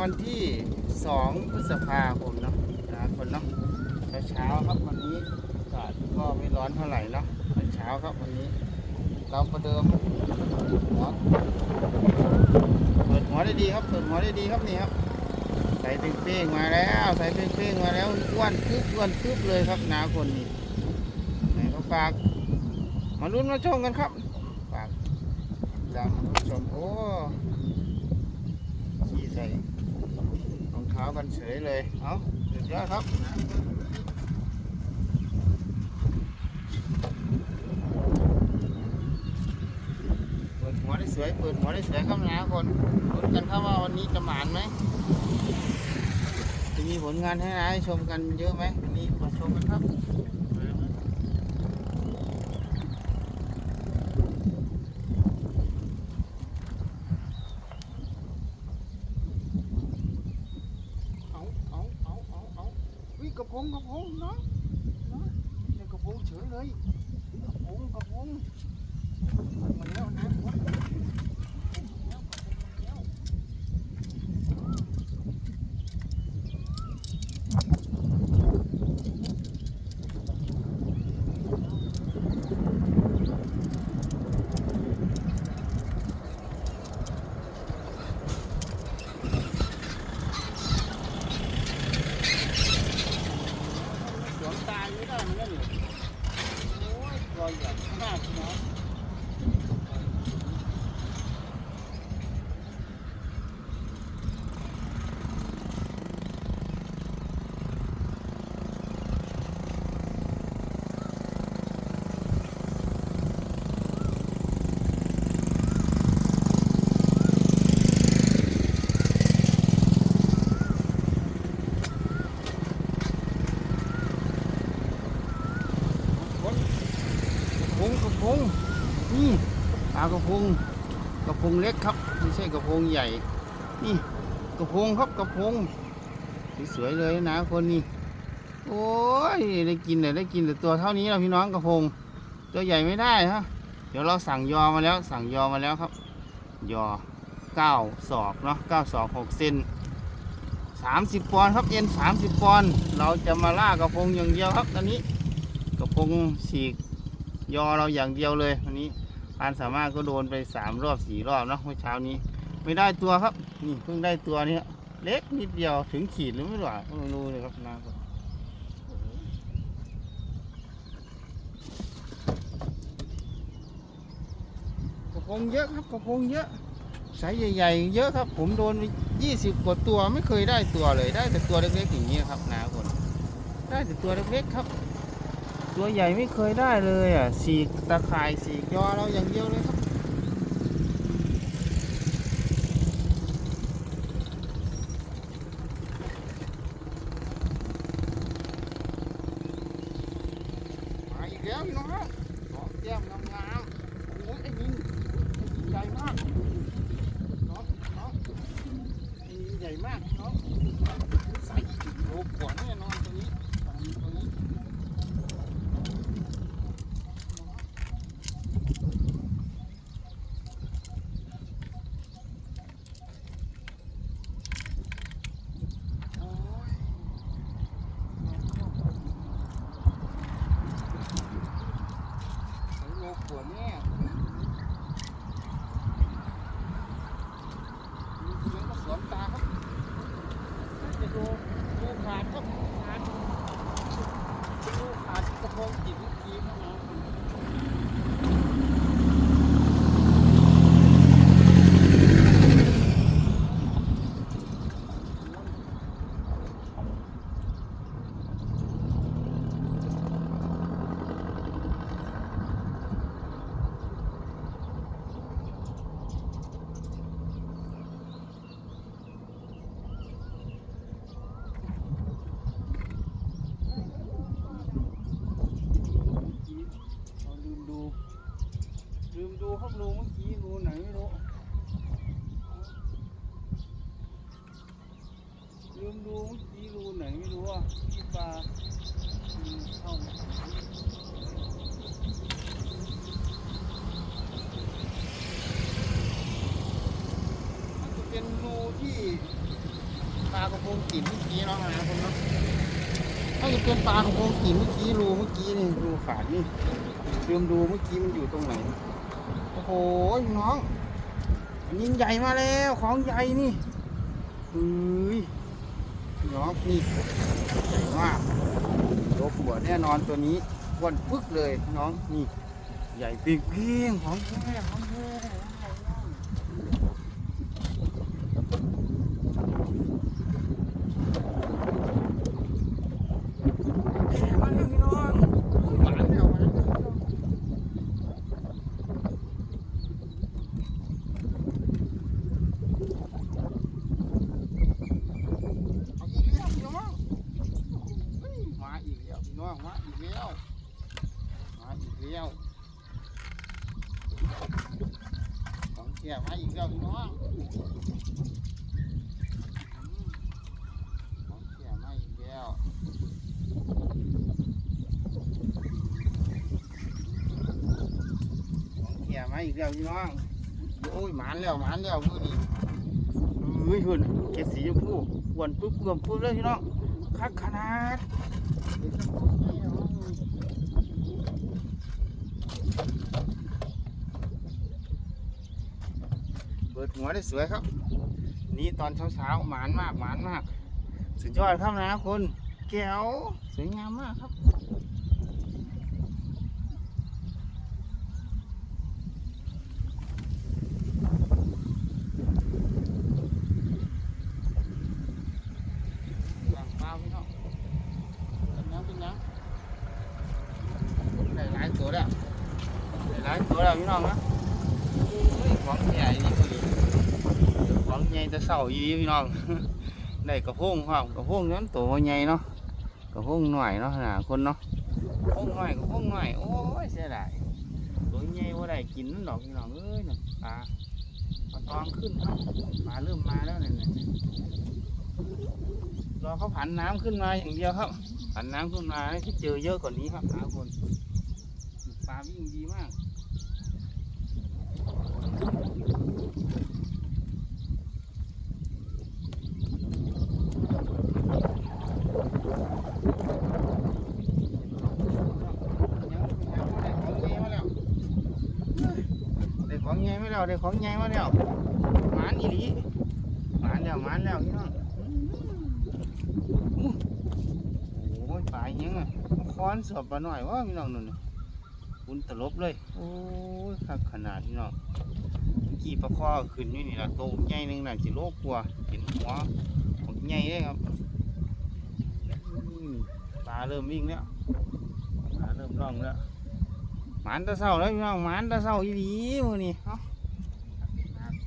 วันที่สองพฤษภาคมเนาะนะคนเนาะเช้าครับวันนี้อากาศก็ไม่ร้อนเท่าไหร่เนาะเช้าครับวันนี้ เราประเดิมหัวเปิดหัวได้ดีครับเปิดหัวได้ดีครับนี่ครับใส่เป้งๆมาแล้วใส่เป้งๆมาแล้วอ้วนคึบอ้วนคึบเลยครับนาคนนี้ไหนก็ฝากมาลุ้นมาชมกันครับฝากตามาชมโอ้ขี่ใส่ ท้ากันเฉยเลย เอาเดี๋ยวครับเปิดหัวได้สวยเปิดหัวได้สวยครับนะคนลุ้นกันครับว่าวันนี้จะหมานไหมจะมีผลงานให้นายชมกันเยอะไหมมีมาชมกันครับ เอาเอาเอาเอาเอาวิ่งกระพงกระพงเนาะเนาะเนี่ยกระพงเฉยเลยกระพงกระพงมาแล้วนะหัว สวมตาไม่ได้มันเล่นเลยโอ้ยรอยแบบมากเนาะคนกระพงกระพงนี่ปลากระ พงกระพงเล็กครับ ไม่ใช่กระพงใหญ่ นี่กระพงครับกระพงสวยๆเลยนะคนนี้โอ้ยได้กินแต่ได้กินแต่ตัวเท่านี้เราพี่น้องกระพง ตัวใหญ่ไม่ได้ฮะเดี๋ยวเราสั่งยอมาแล้ว สั่งยอมาแล้วครับ ยอเก้าศอกเนาะเก้าศอกหกเซนสามสิบปอนด์ครับเอ็นสามสิบปอนด์เราจะมาล่ากระพงอย่างเดียวครับตอนนี้กระพงฉีกยอเราอย่างเดียวเลยวันนี้ ปานสามารถก็โดนไปสามรอบสี่รอบเนาะเมื่อเช้านี้ ไม่ได้ตัวครับ นี่เพิ่งได้ตัวนี้เล็กนิดเดียวถึงขีดหรือไม่รู้อะไม่รู้เลยครับนะครับกระพงเยอะครับกระพงเยอะไซส์ใหญ่ๆเยอะครับ ผมโดนยี่สิบกว่าตัวไม่เคยได้ตัวเลย ได้แต่ตัวเล็กๆอย่างนี้ครับนาคนได้แต่ตัวเล็กๆครับ ตัวใหญ่ไม่เคยได้เลยอะสีกตะข่ายสีกยอเราอย่างเดียวเลยครับมาอีกแล้วพี่น้องฮะสองแก้มงามๆโอ้ยไอ้นินไอ้นินใหญ่มากน้องน้องไอ้นินใหญ่มากน้องใส่กี่โลกว่าแน่นอนตัวนี้ตัวนี้ โอ้ยใส่โลขวดเนี่ยมีเสียงก็สวนตาครับจะดูดูขาดครับขาดดูขาดกระโปรงจิ๋วกีบนะเราลืมดู ลืมดูครับรูเมื่อกี้รูไหนไม่รู้ลืมดูเมื่อกี้รูไหนไม่รู้อะที่ปลาอืมเข้ามาน่าจะเป็นรูที่ปลากระพงกินเมื่อกี้เนาะนะคนเนาะถ้าจะเป็นปลากระพงกินเมื่อกี้รูเมื่อกี้นี่รูขาดนี่เตรียมดูเมื่อกี้มันอยู่ตรงไหน โอ้ยน้องยิงใหญ่มาแล้ว ของใหญ่นี่เฮ้ยน้องนี่ใหญ่มากยกหัวแน่นอนตัวนี้วันปึ๊กเลยน้องนี่ ใหญ่ปีกเพียงของแท้ของแท้แท้มาเลยพี่น้องหวานแล้วมาแล้วเอาอีกแล้วพี่น้องเฮ้ยมาอีกแล้วพี่น้องมาอีกแล้วมาอีกแล้ว ของเสียมาอีกแล้วพี่น้องของเสียมาอีกแล้วข องเสียมาอีกแล้วพี่น้องโอ้ยหมานแล้วหมานแล้วมือนี้เฮ้ยหุ่นเกศสีชมพูอ้วนปุ๊บรวมปุ๊บเลยพี่น้องคักขนาดเปิดหัวได้สวยครับ นี่ตอนเช้าๆหมานมากหมานมาก สุดยอดครับนะคุณแก้วสวยงามมากครับ วางเปล่าพี่น้องเป็นยังเป็นยังได้หลายตัวแล้วได้หลายตัว แล้วพี่น้องนะเฮ้ยของใหญ่นี่พอดีของใหญ่แต่เศร้าอีพี่น้องได้กระพงครับกระพงนั้นตัวใหญ่เนาะกระพงหน่อยเนาะหนาคนเนาะกระพงหน่อยกระพงหน่อยโอ้ยเสียดายตัวใหญ่ว่าได้กินนั่นดอกพี่น้องเอ้ยน่ะปลาปลาตองขึ้นครับปลาเริ่มมาแล้วเนี่ยรอเขาผันน้ำขึ้นมาอย่างเดียวครับผันน้ำขึ้นมาที่เจอเยอะกว่านี้ครับหาคนปลาวิ่งดีมาก ของใหญ่มาแล้วได้ของใหญ่มาแล้วหมานอีหลีหมานแล้วหมานแล้วพี่น้องโอ้ยปลาเหี้ยังอะค้อนสอบปลาหน่อยวะพี่น้องนู่นคุณตลบเลย โอ้ยคักขนาดพี่น้องเมื่อ กี้ปลาคอขึ้นอยู่นี่ละโตใหญ่หนึ่งน่ะสิโลกว่าเห็นหัวของใหญ่เลยครับอืมปลาเริ่มวิ่งแล้วปลาเริ่มร่องแล้วหมานตะเศร้าแล้วพี่น้องหมานตะเศร้าอีหลีมื้อนี้เอ้า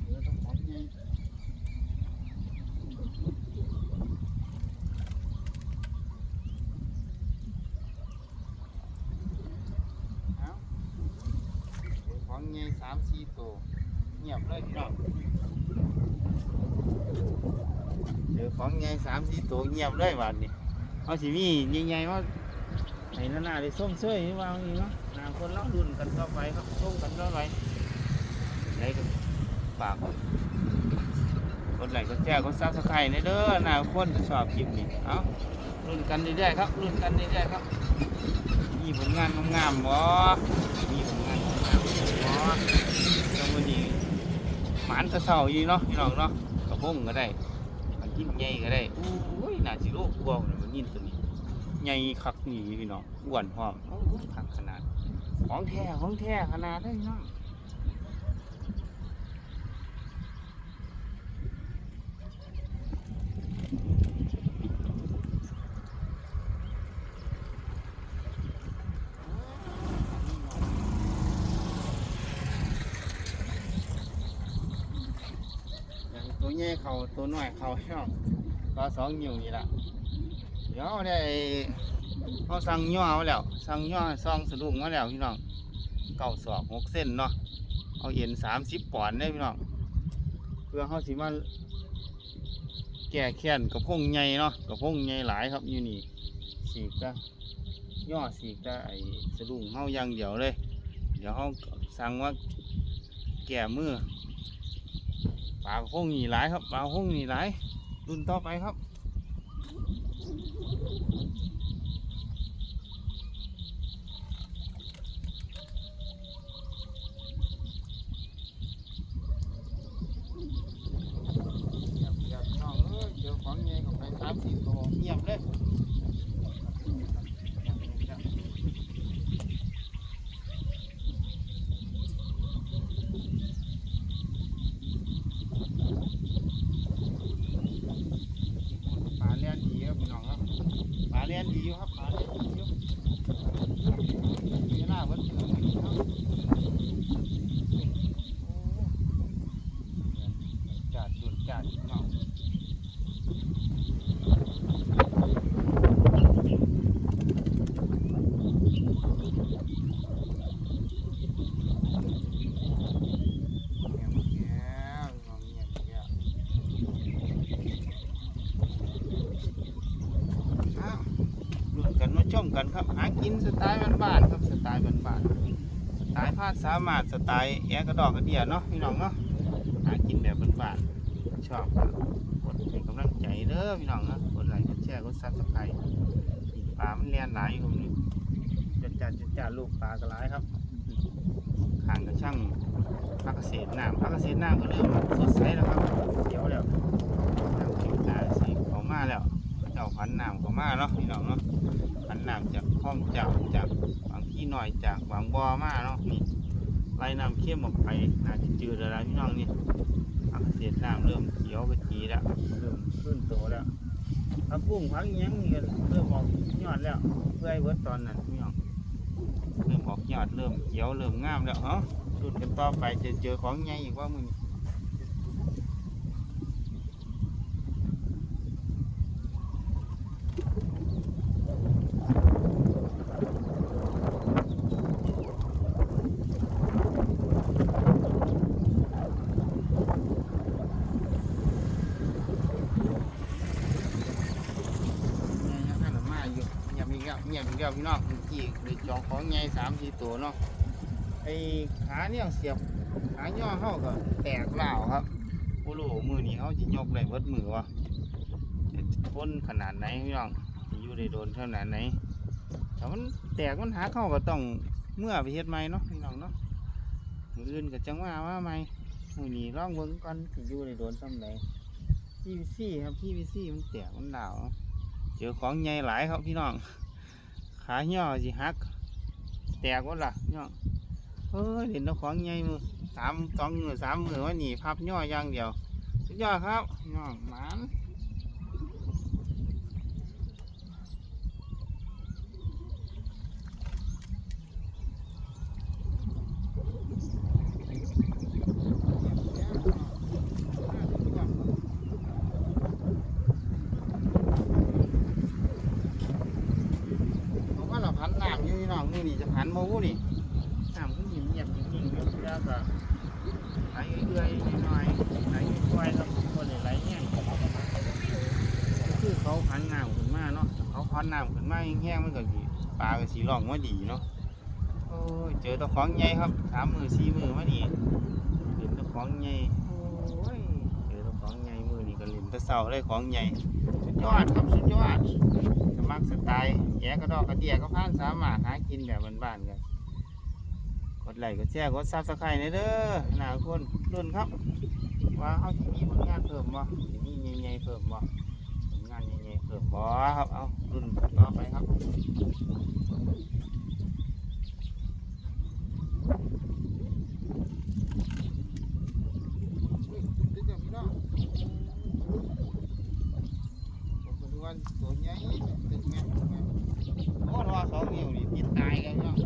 เออต้องของใหญ่ เอาเดี๋ยวของใหญ่สามสี่ตัวเงียบเลยพี่น้องเดี๋ยว ของใหญ่สามสี่ตัวเงียบเลยบาดนี้เอาสิมีใหญ่ๆว่าไหนนานาได้ส้มเสื้อนี่ว่าอย่างนี้เนาะหนาคนเล่ารุ่นกันต่อไปครับส้มกันต่อไปไหนก็ฝากกดไลค์กดแชร์กดซับสไครต์ในเด้อหนาคนจะชอบคลิปนี้เอารุ่นกันเรื่อยๆครับรุ่นกันเรื่อยๆครับมีผลงานงามๆบ่มีผลงานงามๆบ่แล้วมื้อนี้หมานตะเซาอีเนาะพี่น้องเนาะกระพงก็ได้ ยิ่งใหญ่ก็ได้อุ้ยน่าสิโลกกว่าเลยมันยินตัวนี้ใหญ่คักนี่พี่น้องอ้วนพร้อมคักขนาด ของแท้ของแท้ขนาดได้พี่น้องอย่างตัว ใหญ่เขาตัวน้อยเขาพี่น้องก็สองนิ้วนี่ล่ะเดี๋ยวได้เขาสั่งย่อมาแล้วสั่งย่อซองสะดุ้งมาแล้วพี่น้องเก้าศอกหกเส้นเนาะเอาเอ็นสามสิบปอนด์ได้พี่น้องเพื่อเขาสิมาแก้แค้นกระพงใหญ่เนาะกระพงใหญ่หลายครับอยู่นี่สีกจะย่อสีกจะไอสะดุ้งเฮาย่างเดียวเลย เดี๋ยวเขาสั่งว่าแก่มือ ปลากระพงนี่หลายครับปลากระพงนี่หลายรุ่นต่อไปครับ เงียบเงียบน้องเอ้ยเจอของใหญ่เข้าไปสามสี่ตัวเงียบเลยเงียบเงียบเงียบปลาเลี้ยนดีครับพี่น้องครับปลาเลี้ยนดีอยู่ครับปลาเลี้ยนดีอยู่มีหน้าเวัดเถื่อนครับโอ้จัด จุดจัดพี่น้องเงียบเงียบน้องเงียบเงียบอ้ากันมาชมกันครับหากินสไตล์บ้านๆครับสไตล์บ้านๆสไตล์พาดสามารถสไตล์แอะกระดอกกระเดียเนาะพี่น้องเนาะ หากินแบบบ้านๆ ชอบก็กดเป็นกำลังใจเด้อพี่น้องนะกดไลค์กดแชร์กดซับสไครต์ปลามันเลียนหลายอยู่ตรงนี้จัดจัดจัดจัดลูกปลากระไรครับขางกระช่างพักเกษตรน้ำพักเกษตรน้ำก็เริ่มสดใสแล้วครับเขียวแล้วน้ำเขียวตาสีเขามาแล้วเจ้าพันน้ำเขามาเนาะพี่น้องเนาะพันน้ำจากคลองเจ้าจากบางที่หน่อยจากบางบ่อมาเนาะนี่ไล่น้ำเข้มออกไปน่าจะจืดแล้วพี่น้องนี่ พักเกษน้ำเริ่มเขียวกระจีแล้วเริ่มขึ้นโตแล้วผักบุ้งผักยังนี่ก็เริ่มออกยอดแล้วเพื่อให้เวิร์ดตอนนั้นพี่น้องเริ่มออกยอดเริ่มเขียวเริ่มงามแล้วเฮ้อรุ่นกันต่อไปจะเจอของใหญ่อีกว่ามึงเนี่ยยังขนาดมาอยู่เงียบอีกแล้วเงียบอีกแล้วพี่น้องเมื่อ กี้เลยจองของใหญ่สามสี่ตัวเนาะไอ้ขาเนี่ยเสียบขาย่อเข้าก็แตกเหล่าครับโอ้โหมือนี้เขาจะยกได้เบิดมือวะจะพ้นขนาดไหนพี่น้องจะอยู่ได้โดนขนาดไหนถ้ามันแตกมันหาเข้าก็ต้องเมื่อไปเฮ็ดใหม่เนาะพี่น้องเนาะมืออื่นก็จังว่าว่าใหม่มือนี้ลองเบิ่งก่อนจะอยู่ได้โดนซ้ำไหนพี่วิซี่ครับพี่วิซี่มันแตกมันเหล่าเจอของใหญ่หลายครับพี่น้อง ขาย่อสิหัก แตกว่าล่ะพี่น้อเอ้ยเห็นเจ้าของใหญ่มือสามสองมือสามมือว่าหนีพับย่ออย่างเดียวสุดยอดครับน้องหมานเพราะว่าเราพันน้ำอยู่พี่น้องมือนี่จะพันมาวูนี่ น้ำขึ้นหิมเงียบจริงๆครับแล้วก็ื่อยๆหน่อยไหลค่อยๆครับคนไหลแห้งคือเขาพันน้ำขึ้นมาเนาะเขาพันน้ำขึ้นมาแห้งๆมันก็ดีปลาก็สีร่องว่าดีเนาะโอ้ยเจอตัวของใหญ่ครับสามมือสี่มือมานี่เห็นตัวของใหญ่เจอตัวของใหญ่มือนี่ก็เล่นตะเสาเลยของใหญ่สุดยอดครับสุดยอดสมัครสไตล์แย่กระดอกกระเดียก็พานสามารถหากินแบบบ้านๆกัน ดไลค์กดแชร์กดซับสไครต์ในเด้อหนาคนรุ่นครับ ว่าเขาจะมีผลงานเพิ่มบ่จะมีใหญ่ๆเพิ่มบ่ผลงานใหญ่ๆเพิ่มบ่ครับเอารุ่นต่อไปครับตึกกับพี่น้องผมก็ดูว่าตัวใหญ่ตึกแม่นตึกแม่นโอ้ทอสองนิ้วนี่ติดตายกันเนาะ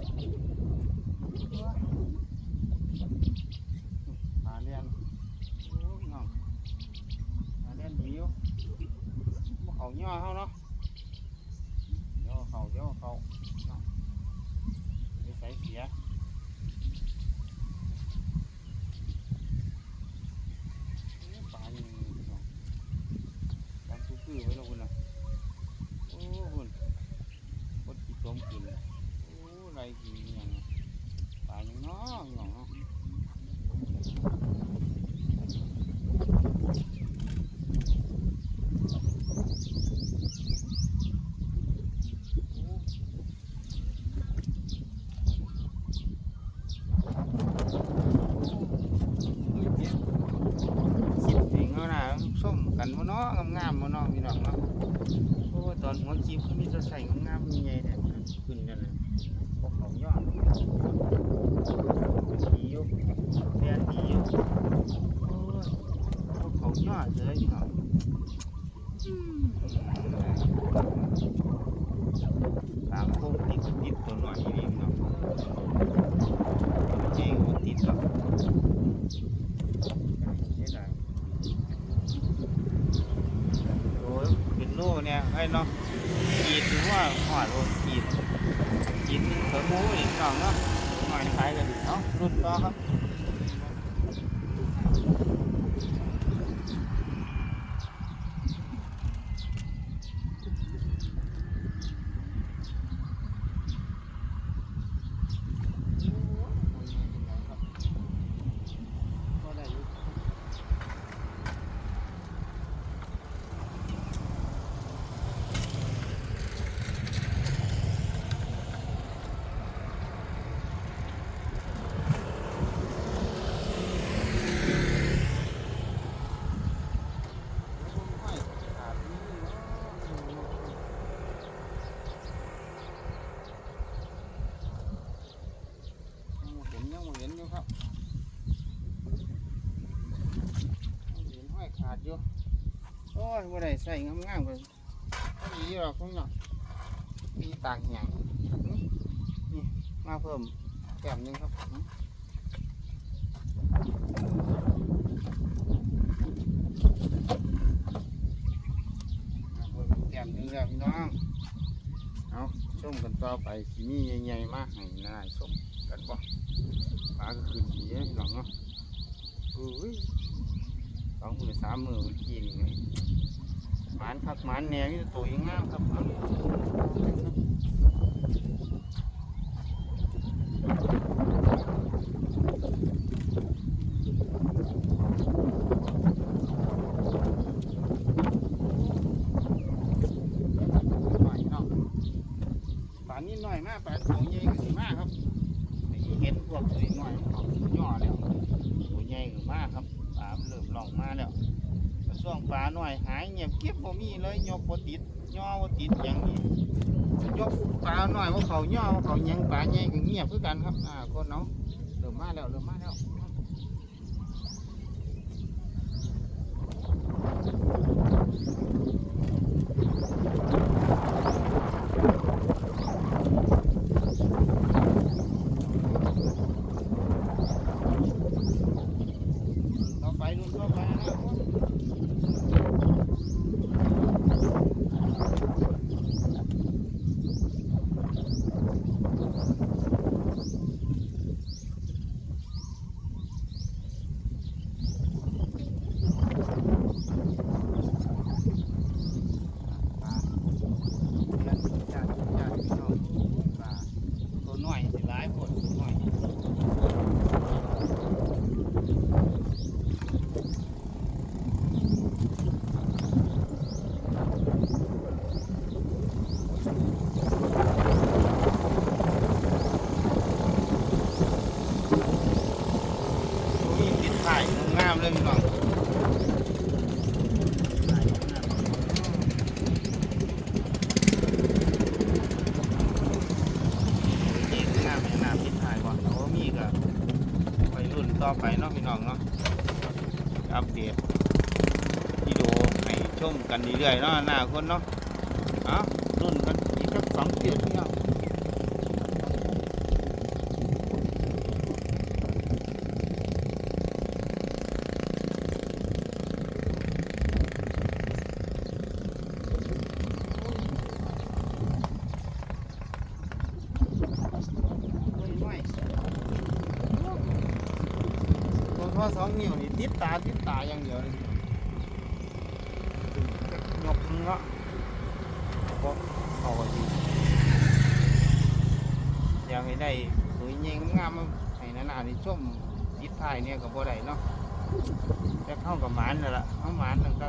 หาเรียนโอ้ยน้องหาเรียนดีอยู่บ่เขาย่อเขาเนาะย่อเขาย่อเขาเนาะนิสัยเสียโอ้ปลานี่เนาะปลาคือๆไว้แล้วคุณน่ะโอ้คุณกดกี่ต้มกินโอ้ไรกินอหย่างน่ะปลาอย่างน้อยน้องเนาะ กันบ่เนาะงามๆบ่เนาะพี่น้องเนาะโอ้ยตอนหัวจีบเขามีแต่ใส่งามๆใหญ่ๆเนี่ยขึ้นกันเลย พวกเขายอดดีอยู่แดนดีอยู่โอ้ยพวกเขายอดเลยพี่น้องตามโค้งติดติดตัวหน่อยนี่พี่น้องเจ๊งติดหรอกเสียดายโอ้ยเป็นโน่เนี่ยไอ้เนาะกีดหรือว่าหอดโอ้ กีดกีดเถิงหมูนี่น้องเนาะหน่อยขายกันเนาะรุ่นต่อครับก็ได้อยู่ เห็นยังบ่เห็นอยู่ครับยังเห็นห้อยขาดอยู่ โอ้ ยบ่ได้ใส่งามๆเลยพอดีหรอกคุณเนาะมีตากแห้งนี่มาเพิ่มแก้มนึงครับเพิ่มแก้มนึงแล้วพี่น้องเอาชมกันต่อไปสิมีใหญ่ๆมากให้น่าชมกันบ่ปลาก็ขึ้นดีเด้อพี่น้องเนาะอุ้ยสองมือสามมือเมื่อกี้นี่ไง หมานคักหมานแหนวนี่ตัวยังงามครับเอาหน่อยเนาะปลานิดหน่อยมากปลาตัวใหญ่ก็สิมากครับเห็นพวกตัวหน้อยเขาย่อแล้วตัวใหญ่ก็มากครับปลานเริ่มล่องมาแล้ว ช่องปลาหน่อยหายเงียบเก็บบ่มีเลยยกบ่ติดย่อบ่ติดอย่างนี้ยกปลาหน่อยว่าเขาย่อว่าเขายังปลาใหญ่ก็เงียบคือกันครับอ่าคนเนาะเริ่มมาแล้วเริ่มมาแล้วต่อไปรุ่นต่อไปนะครับปลาเดือนจัดจัดพี่น้องปลาตัวน้อยสิหลายผลตัวน้อย มีติดถ่ายงามเลยพี่น้องน้องามขนาดติดถ่ายก่อนแต่ว่ามีก็ไปรุ่นต่อไปเนาะพี่น้องเนาะอัปเดตวิดีโอให้ชมกันเรื่อยๆเนาะหน้าคนเนาะเอารุ่นกันอีกสักสองเดือนพี่น้อง ตัวทอสองนิ้วนี่ติดตาติดตาอย่างเดียวเลยยกเงาะก็เอาไปดีอยากให้ได้สวยเงี้ยงามๆมาให้นานๆนี่ส้มติดท้ายเนี่ยกับบ่ได้เนาะแต่เข้ากับหมานนั่นแหละเข้าหมานนั่นก็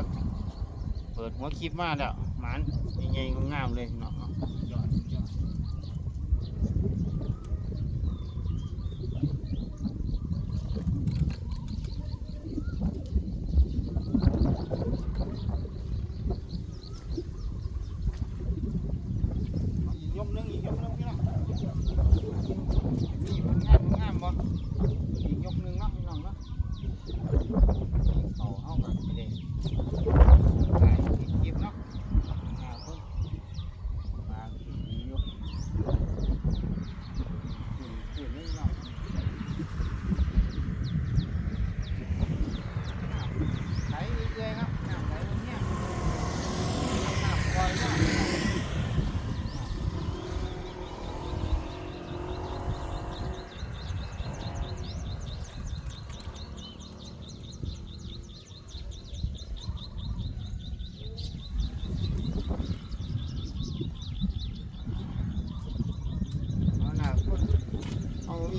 เปิดหัวคลิปมาแล้วหมานใหญ่ๆงามเลยเนาะเนาะยอดยอด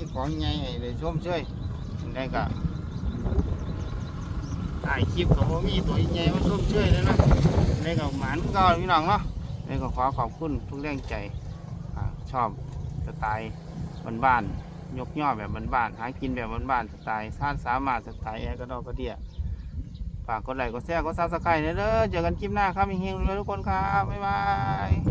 เของใหญ่ให้ได้ชมเชยได้ก็ถ่ายคลิปกับพ่อมีตัวใหญ่มาชมเชยเลยนะได้ก็หมานก็พี่น้องเนาะได้ก็ขอขอบคุณทุกแรงใจอชอบสไตล์บ้านๆยกย่อแบบบ้านๆหากินแบบบ้านๆสไตล์ซ่านสามารถสไตล์แอร์กระดอกกระเดียฝากกดไลค์กดแชร์กดซับสไครต์เด้อเจอกันคลิปหน้าครับมีเฮงๆรวยทุกคนครับบ๊ายบาย